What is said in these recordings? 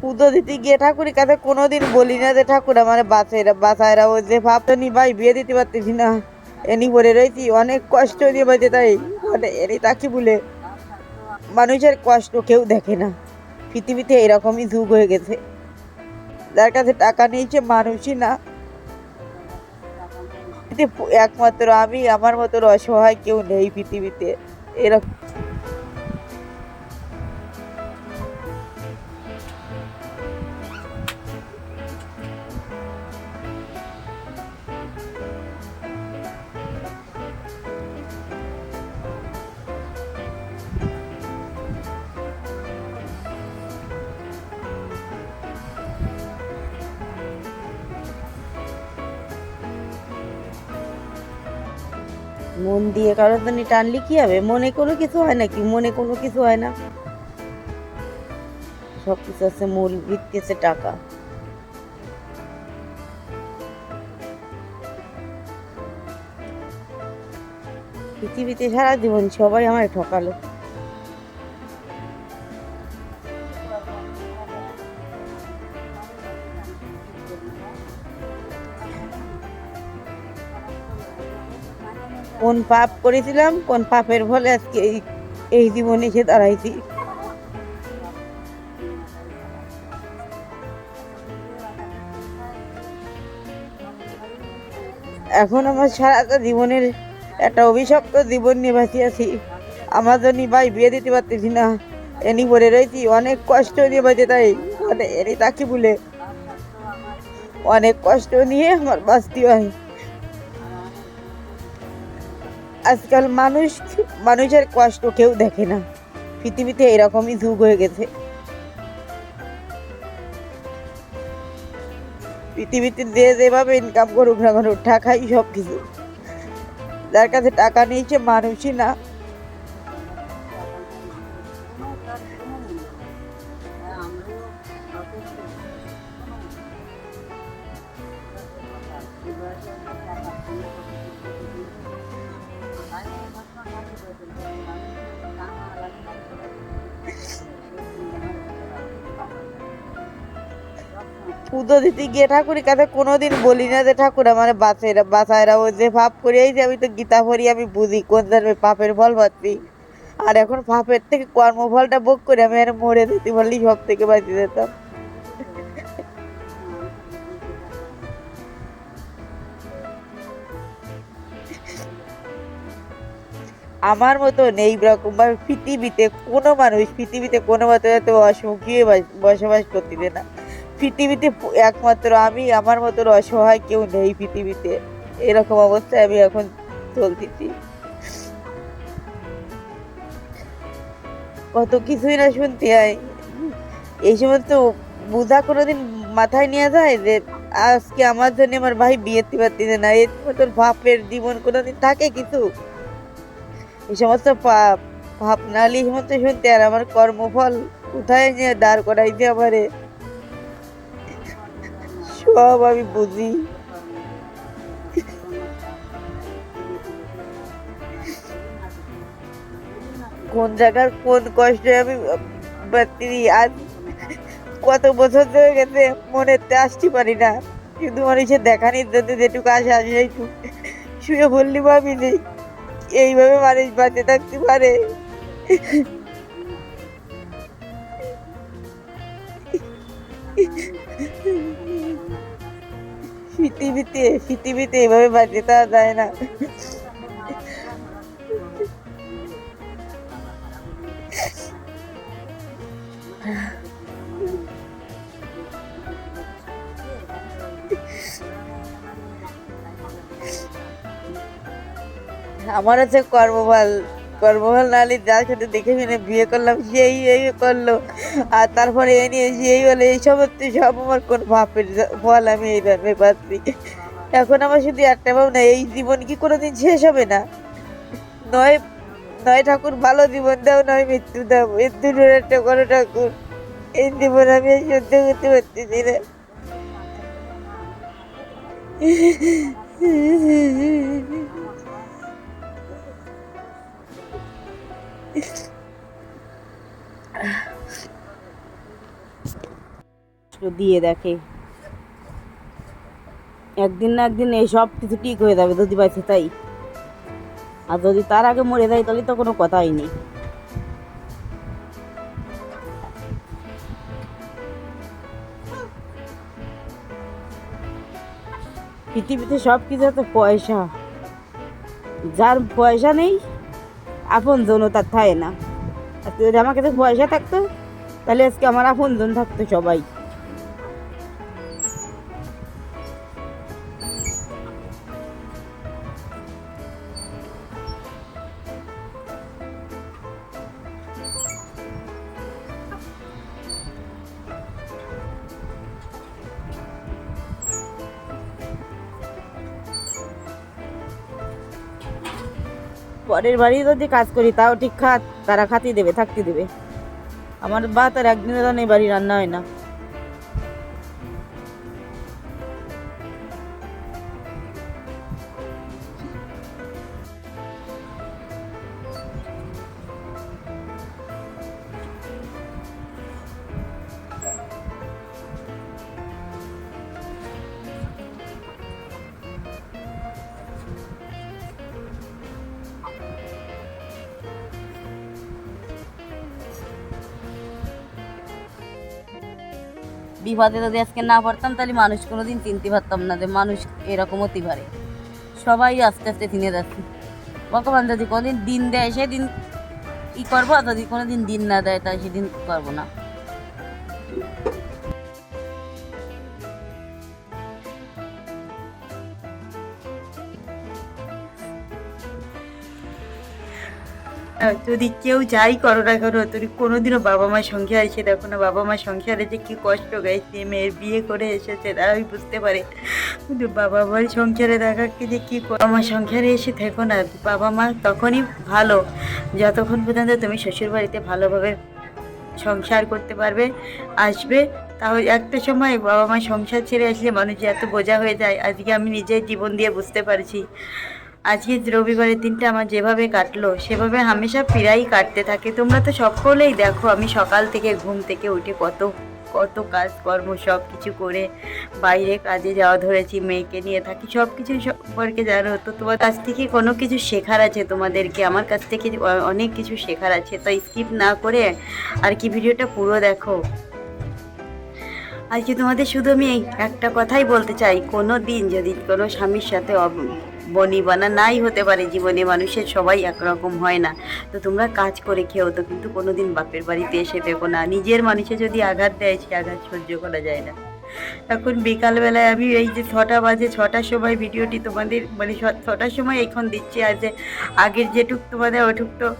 পুজো দিতে গিয়ে ঠাকুরের কাছে কোনোদিন বলি না যে ঠাকুর আমার বাচ্চারা বাচ্চারা ও যে ভাবতো নি ভাই বিয়ে দিতে পারতেছি না। এনি পরে রয়েছি, অনেক কষ্ট নিয়ে বাজে তাই মানে এনি তাকে বলে, মানুষের কষ্ট কেউ দেখে না। পৃথিবীতে এরকমই যুগ হয়ে গেছে। যার কাছে টাকা নেই সে মানুষই না। একমাত্র আমি, আমার মতো অসহায় কেউ নেই পৃথিবীতে। এরকম মন দিয়ে কারোর জন্য টানলে কি হবে? মনে কোনো কিছু হয় না কি মনে কোনো কিছু হয় না। সব কিছু আছে মূল, ভিত্তি আছে টাকা। পৃথিবীতে সারা জীবন সবাই আমায় ঠকালো। কোন পাপ করেছিলাম, কোন পাপের ফলে আজকে এই এই জীবনে এসে দাঁড়াইছি। এখন আমার সারাটা জীবনের একটা অভিশপ্ত জীবন নিয়ে বাঁচি আছি। আমার জন্য ভাই বিয়ে দিতে পারতেছি না। এনি পরে রয়েছি, অনেক কষ্ট নিয়ে বাঁচে তাই মানে এনি তাকে বলে, অনেক কষ্ট নিয়ে আমার বাঁচতে হয়। আজকাল মানুষ, মানুষের কষ্ট কেউ দেখে না। পৃথিবীতে এরকমই যুগ হয়ে গেছে। পৃথিবীতে যে যেভাবে ইনকাম করুক না কেন, টাকাই সব কিছু যার কাছে টাকা নেই, সে মানুষই না। পুজো দিতে গিয়ে ঠাকুরের কাছে কোনোদিন বলি না যে ঠাকুর আমার বাচ্চারা বাচ্চারা ও যে পাপ করে যে আমি তো গীতা পড়ি, আমি বুঝি কোন জন্মে পাপের ফল পাচ্ছি। আর এখন পাপের থেকে কর্মফলটা ভোগ করে আমি আর মরে দিতে পারলেই সব থেকে বাঁচিয়ে যেতাম। আমার মতো নেই রকম ভাবে পৃথিবীতে কোনো মানুষ, পৃথিবীতে কোনো মতো এত অসুখী বাস- বসবাস করতে না। পৃথিবীতে একমাত্র আমি, আমার মতো অসহায় কেউ নেই পৃথিবীতে। এরকম অবস্থায় আমি এখন চলতেছি। কত কিছুই না শুনতে হয়। এই সমস্ত বোঝা কোনোদিন মাথায় নিয়ে যায় যে, আজকে আমার জন্য আমার ভাই বিয়ে দিতে পারতেছে না। এর মতন ভাপের জীবন কোনোদিন থাকে কিছু? এই সমস্ত পাপ ভাবনালি এই সমস্ত শুনতে আর আমার কর্মফল কোথায় নিয়ে দাঁড় করাইতে আমারে? সব আমি বুঝি। কোন জায়গার কোন কষ্টে আমি বাঁচতে আজ কত বছর ধরে গেছে মনেতে আসতে পারি না। কিন্তু মানুষের দেখানির জন্য যেটুকু আসে আসে একটু শুয়ে বললি ভাবি নেই এইভাবে মানুষ বাঁচে থাকতে পারে। পৃথিবীতে পৃথিবীতে এইভাবে বাঁচে থাকা যায় না। আমার হচ্ছে কর্মফল কর্মফল নালি যার সাথে দেখে শুনে বিয়ে করলাম, সেই এই করল। আর তারপরে এ নিয়ে সেই হলে এই সমস্ত সব আমার কোন ভাবের ফল আমি এই জন্মে পাচ্ছি এখন আমার শুধু একটা ভাবনা, এই জীবন কি কোনোদিন শেষ হবে না? নয় নয় ঠাকুর, ভালো জীবন দাও, নয় মৃত্যু দাও। দুটোর একটা করো ঠাকুর। এই জীবন আমি সহ্য করতে পারতেছি না। কষ্ট দিয়ে দেখে। একদিন না একদিন এই সব কিছু ঠিক হয়ে যাবে, যদি বাইছে তাই। আর যদি তার আগে মরে যায়, তাহলে তো কোনো কথাই নেই। পৃথিবীতে সব কিছু তো পয়সা। যার পয়সা নেই, আপন জনও তার থাকে না। আর যদি আমার কাছে পয়সা থাকতো, তাহলে আজকে আমার আপন জন থাকতো সবাই। পরের বাড়ি যদি কাজ করি, তাও ঠিক খাত, তারা খাতি দেবে, থাকতে দেবে। আমার বা তার একদিনে তো এই বাড়ি রান্না হয় না। বিপদে যদি আজকে না পারতাম তাহলে মানুষ কোনো দিন চিনতে পারতাম না যে মানুষ এরকম হতে পারে। সবাই আস্তে আস্তে চিনে যাচ্ছে। ভগবান যদি কোনোদিন দিন দেয়, সেদিন ই করব, আর যদি কোনোদিন দিন না দেয় তাই সেদিন করব না। যদি কেউ যাই করো না করো তুমি কোনোদিনও বাবা মার সংসার এসে দেখো না, বাবা মার সংসারে যে কী কষ্ট গাইছে, মেয়ের বিয়ে করে এসেছে তারাই বুঝতে পারে। কিন্তু বাবা মার সংসারে দেখাকে যে কী বাবা মার সংসারে এসে থেকো না, বাবা মা তখনই ভালো। যতক্ষণ পর্যন্ত তুমি শ্বশুর বাড়িতে ভালোভাবে সংসার করতে পারবে, আসবে, তাহলে একটা সময় বাবা মা সংসার ছেড়ে আসলে মানুষ এত বোঝা হয়ে যায়, আজকে আমি নিজের জীবন দিয়ে বুঝতে পারছি। আজকে রবিবারের দিনটা আমার যেভাবে কাটলো, সেভাবে হামেশা ফিরাই কাটতে থাকে। তোমরা তো সকলেই দেখো, আমি সকাল থেকে ঘুম থেকে উঠে কত কত কাজ কর্ম সব কিছু করে বাইরে কাজে যাওয়া ধরেছি, মেয়েকে নিয়ে থাকি সব কিছু সম্পর্কে জানো তো? তোমার কাছ থেকে কোনো কিছু শেখার আছে তোমাদেরকে? আমার কাছ থেকে অনেক কিছু শেখার আছে, তাই স্কিপ না করে আর কি ভিডিওটা পুরো দেখো। আজকে তোমাদের শুধু আমি একটা কথাই বলতে চাই, কোনো দিন যদি কোনো স্বামীর সাথে বনিবানা নাই হতে পারে, জীবনে মানুষের সবাই একরকম হয় না। তো তোমরা কাজ করে খেও, তো কিন্তু কোনোদিন বাপের বাড়িতে এসে দেখো না। নিজের মানুষে যদি আঘাত দেয় সে আঘাত সহ্য করা যায় না। এখন বিকালবেলায় আমি এই যে ছটা বাজে, ছটার সময় ভিডিওটি তোমাদের মানে ছটার সময় এখন দিচ্ছি, আর যে আগের যেটুক তোমাদের ওটুক তো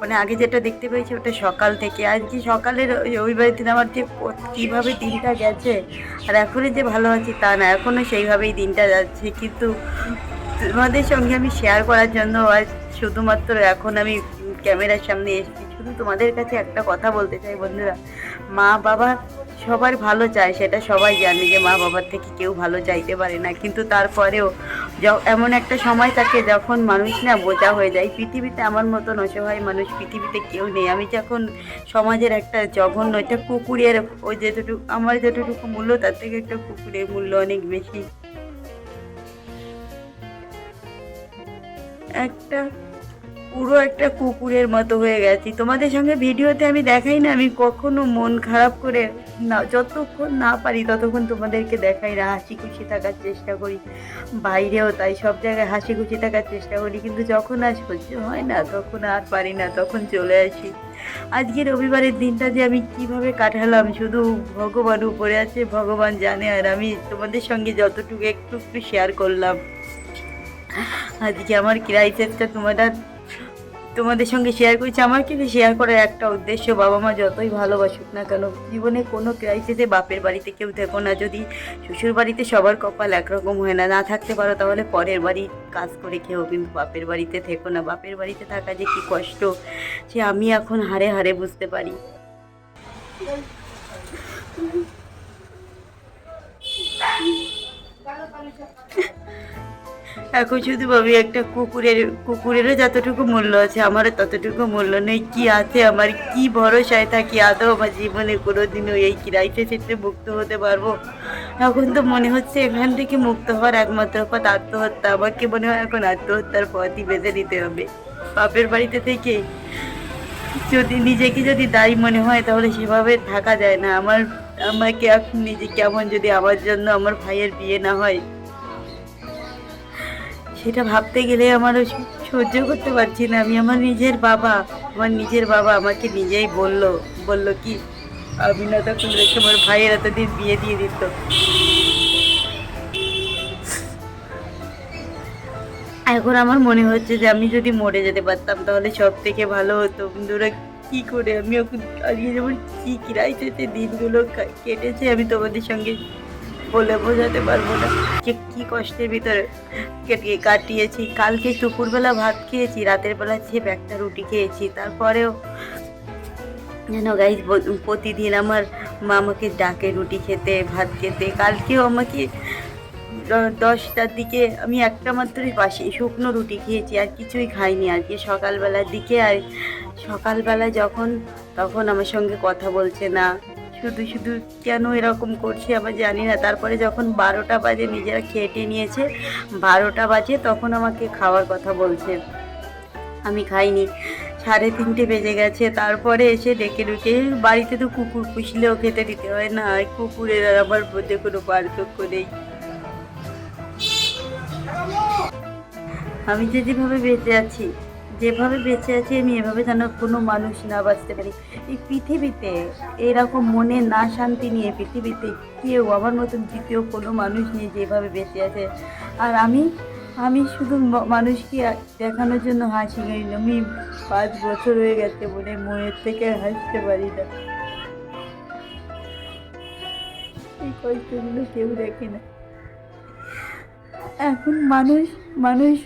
মানে আগে যেটা দেখতে পেয়েছি ওটা সকাল থেকে। আর আজকে সকালের ওই দিন আমার যে ক- কীভাবে দিনটা গেছে, আর এখনই যে ভালো আছি তা না, এখনও সেইভাবেই দিনটা যাচ্ছে। কিন্তু তোমাদের সঙ্গে আমি শেয়ার করার জন্য আজ শুধুমাত্র এখন আমি ক্যামেরার সামনে এসেছি। শুধু তোমাদের কাছে একটা কথা বলতে চাই বন্ধুরা। মা বাবা সবার ভালো চায়, সেটা সবাই জানে যে মা বাবার থেকে কেউ ভালো চাইতে পারে না। কিন্তু তারপরেও এমন একটা সময় থাকে যখন মানুষ না বোঝা হয়ে যায়। পৃথিবীতে আমার মতন অসহায় মানুষ পৃথিবীতে কেউ নেই। আমি যখন সমাজের একটা জঘন্য, একটা কুকুরের ওই যেটুকু আমার যতটুকু মূল্য, তার থেকে একটা কুকুরের মূল্য অনেক বেশি। একটা পুরো একটা কুকুরের মতো হয়ে গেছি। তোমাদের সঙ্গে ভিডিওতে আমি দেখাই না, আমি কখনো মন খারাপ করে না, যতক্ষণ না পারি ততক্ষণ তোমাদেরকে দেখাই না। হাসি খুশি থাকার চেষ্টা করি, বাইরেও তাই সব জায়গায় হাসি খুশি থাকার চেষ্টা করি, কিন্তু যখন আর সহ্য হয় না, তখন আর পারি না, তখন চলে আসি। আজকে রবিবারের দিনটা যে আমি কীভাবে কাটালাম, শুধু ভগবান উপরে আছে, ভগবান জানে, আর আমি তোমাদের সঙ্গে যতটুকু একটু একটু শেয়ার করলাম। আজকে আমার ক্রাইসিসটা তোমরা তোমাদের সঙ্গে শেয়ার করেছি। আমার কিন্তু শেয়ার করার একটা উদ্দেশ্য? বাবা মা যতই ভালোবাসুক না কেন, জীবনে কোনো ক্রাইসিসে বাপের বাড়িতে কেউ থেকো না। যদি শ্বশুর বাড়িতে সবার কপাল একরকম হয় না না থাকতে পারো, তাহলে পরের বাড়ি কাজ করে খেও কিন্তু বাপের বাড়িতে থেকো না। বাপের বাড়িতে থাকা যে কি কষ্ট, সে আমি এখন হারে হারে বুঝতে পারি। এখন শুধু ভাবি, একটা কুকুরের, কুকুরেরও যতটুকু মূল্য আছে, আমারও ততটুকু মূল্য নেই। কি আছে আমার, কি ভরসায় থাকি, আদৌ আমার জীবনে কোনোদিনও এই কিরাইতে থেকে মুক্ত হতে পারব? এখন তো মনে হচ্ছে এখান থেকে মুক্ত হওয়ার একমাত্র পথ আত্মহত্যা। আমাকে মনে হয় এখন আত্মহত্যার পথই বেঁধে নিতে হবে। বাপের বাড়িতে থেকে যদি, নিজেকে যদি দায়ী মনে হয়, তাহলে সেভাবে থাকা যায় না। আমার, আমাকে এখন নিজে কেমন যদি আমার জন্য আমার ভাইয়ের বিয়ে না হয় সেটা ভাবতে গেলে আমারও স- সহ্য করতে পারছি না। আমি আমার নিজের বাবা, আমার নিজের বাবা আমাকে নিজেই বলল বলল কি আমি না তখন রেখে আমার ভাইয়ের এতদিন বিয়ে দিয়ে দিত। এখন আমার মনে হচ্ছে যে আমি যদি মরে যেতে পারতাম তাহলে সব থেকে ভালো হতো। বন্ধুরা, কি করে আমি এখন আজকে যেমন কি কিরাইতেছে দিনগুলো কেটেছে আমি তোমাদের সঙ্গে বলে বোঝাতে পারব না যে কি কষ্টের ভিতরে কেটে কাটিয়েছি। কালকে দুপুরবেলা ভাত খেয়েছি, রাতের বেলা চেপ একটা রুটি খেয়েছি, তারপরেও যেন গাইজ প্রতিদিন আমার মা আমাকে ডাকে রুটি খেতে, ভাত খেতে। কালকেও আমাকে দশটার দিকে আমি একটা মাত্রই পাশে শুকনো রুটি খেয়েছি, আর কিছুই খাইনি আর কি সকালবেলার দিকে। আর সকালবেলা যখন, তখন আমার সঙ্গে কথা বলছে না। শুধু শুধু কেন এরকম করছি আমার জানি না। তারপরে যখন বারোটা বাজে, নিজেরা খেটে নিয়েছে, বারোটা বাজে তখন আমাকে খাওয়ার কথা বলছে। আমি খাইনি। সাড়ে তিনটে বেজে গেছে। তারপরে এসে ডেকে ডুকে বাড়িতে তো কুকুর পুষলেও খেতে দিতে হয় না। কুকুরের আর আমার মধ্যে কোনো পার্থক্য নেই। আমি যে যেভাবে বেঁচে আছি যেভাবে বেঁচে আছি, আমি এভাবে যেন কোনো মানুষ না বাঁচতে পারি। এই পৃথিবীতে এরকম মনে না শান্তি নিয়ে পৃথিবীতে কেউ, আমার মতন দ্বিতীয় কোনো মানুষ নিয়ে যেভাবে বেঁচে আছে। আর আমি আমি শুধু মানুষকে দেখানোর জন্য হাসি গাই। আমি পাঁচ বছর হয়ে গেছে বলে মনের থেকে হাসতে পারি না। এই কষ্টগুলো কেউ দেখে না। এখন মানুষ মানুষ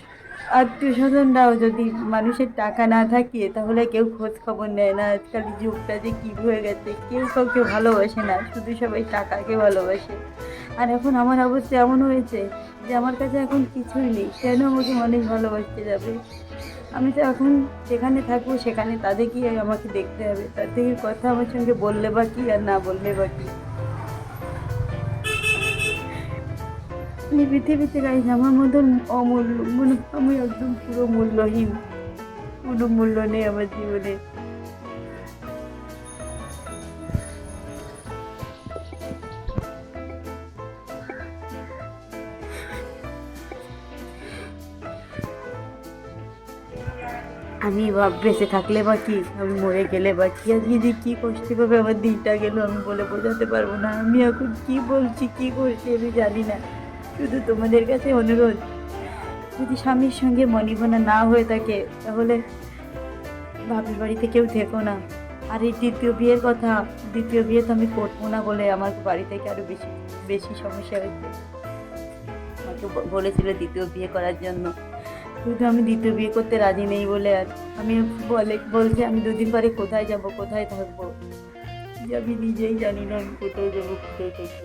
আত্মীয় স্বজনরাও যদি মানুষের টাকা না থাকে, তাহলে কেউ খোঁজ খবর নেয় না। আজকাল যুগটা যে কী হয়ে গেছে, কেউ কাউকে ভালোবাসে না, শুধু সবাই টাকাকে ভালোবাসে। আর এখন আমার অবস্থা এমন হয়েছে যে আমার কাছে এখন কিছুই নেই, কেন আমাকে মানুষ ভালোবাসতে যাবে? আমি তো এখন যেখানে থাকব সেখানে তাদেরকেই আমাকে দেখতে হবে। তাদের কথা আমার সঙ্গে বললে বা কি, আর না বললে বা কি? এই পৃথিবীতে গাইজ আমার মতন অমূল্য মানে আমি একদম পুরো মূল্যহীন। কোনো মূল্য নেই আমার জীবনে। আমি বেঁচে থাকলে বা কি? আমি মরে গেলে বা কি? আজকে যে কী কষ্টে পাবে আমার দিনটা গেল, আমি বলে বোঝাতে পারব না। আমি এখন কি বলছি, কি করছি আমি জানি না। শুধু তোমাদের কাছে অনুরোধ, যদি স্বামীর সঙ্গে মনিবনা না হয়ে থাকে, তাহলে বাপের বাড়িতে কেউ থেকো না। আর এই দ্বিতীয় বিয়ের কথা, দ্বিতীয় বিয়ে তো আমি করব না বলে আমার বাড়ি থেকে আরও বেশি বেশি সমস্যা হয়েছে। আমাকে বলেছিল দ্বিতীয় বিয়ে করার জন্য। কিন্তু আমি দ্বিতীয় বিয়ে করতে রাজি নেই বলে আর আমি বলে, বলছে আমি দুদিন পরে কোথায় যাব, কোথায় থাকব? আমি নিজেই জানি না আমি কোথায় যাব, কোথায় থাকব।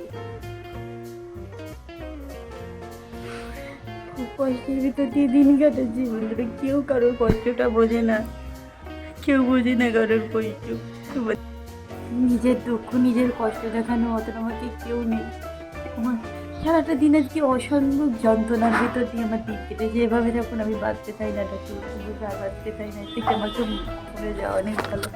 কষ্টের ভিতর দিয়ে দিন কাটাচ্ছি বন্ধুরা কেউ কারোর কষ্টটা বোঝে না। কেউ বোঝে না কারোর কষ্ট। নিজের দুঃখ, নিজের কষ্ট দেখানো অতটা আমাকে কেউ নেই। আমার সারাটা দিন আজকে অসম্ভব যন্ত্রণার ভিতর দিয়ে আমার দিন কেটেছে। এভাবে যখন আমি বাঁচতে চাই না আর বাঁচতে চাই না থেকে আমাকে মরে যাওয়া অনেক ভালো?